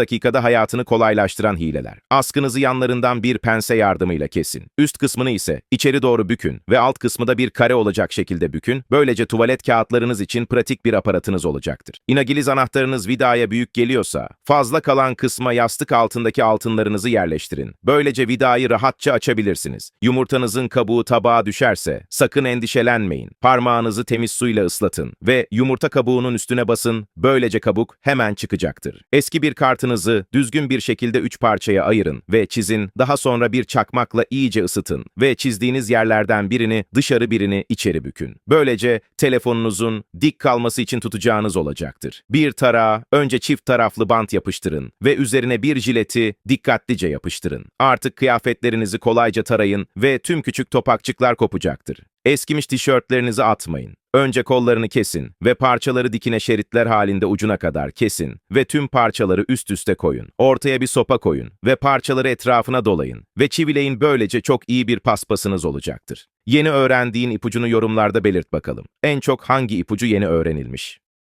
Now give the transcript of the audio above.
dakikada hayatını kolaylaştıran hileler. Askınızı yanlarından bir pense yardımıyla kesin. Üst kısmını ise içeri doğru bükün ve alt kısmı da bir kare olacak şekilde bükün. Böylece tuvalet kağıtlarınız için pratik bir aparatınız olacaktır. İnagiliz anahtarınız vidaya büyük geliyorsa, fazla kalan kısma yastık altındaki altınlarınızı yerleştirin. Böylece vidayı rahatça açabilirsiniz. Yumurtanızın kabuğu tabağa düşerse, sakın endişelenmeyin. Parmağınızı temiz suyla ıslatın ve yumurta kabuğunun üstüne basın. Böylece kabuk hemen çıkacaktır. Eski bir kartınızı düzgün bir şekilde üç parçaya ayırın ve çizin. Daha sonra bir çakmakla iyice ısıtın ve çizdiğiniz yerlerden birini dışarı birini içeri bükün. Böylece telefonunuzun dik kalması için tutacağınız olacaktır. Bir tarağa önce çift taraflı bant yapıştırın ve üzerine bir jileti dikkatlice yapıştırın. Artık kıyafetlerinizi kolayca tarayın ve tüm küçük topakçıklar kopacaktır. Eskimiş tişörtlerinizi atmayın. Önce kollarını kesin ve parçaları dikine şeritler halinde ucuna kadar kesin ve tüm parçaları üst üste koyun. Ortaya bir sopa koyun ve parçaları etrafına dolayın ve çivileyin böylece çok iyi bir paspasınız olacaktır. Yeni öğrendiğin ipucunu yorumlarda belirt bakalım. En çok hangi ipucu yeni öğrenilmiş?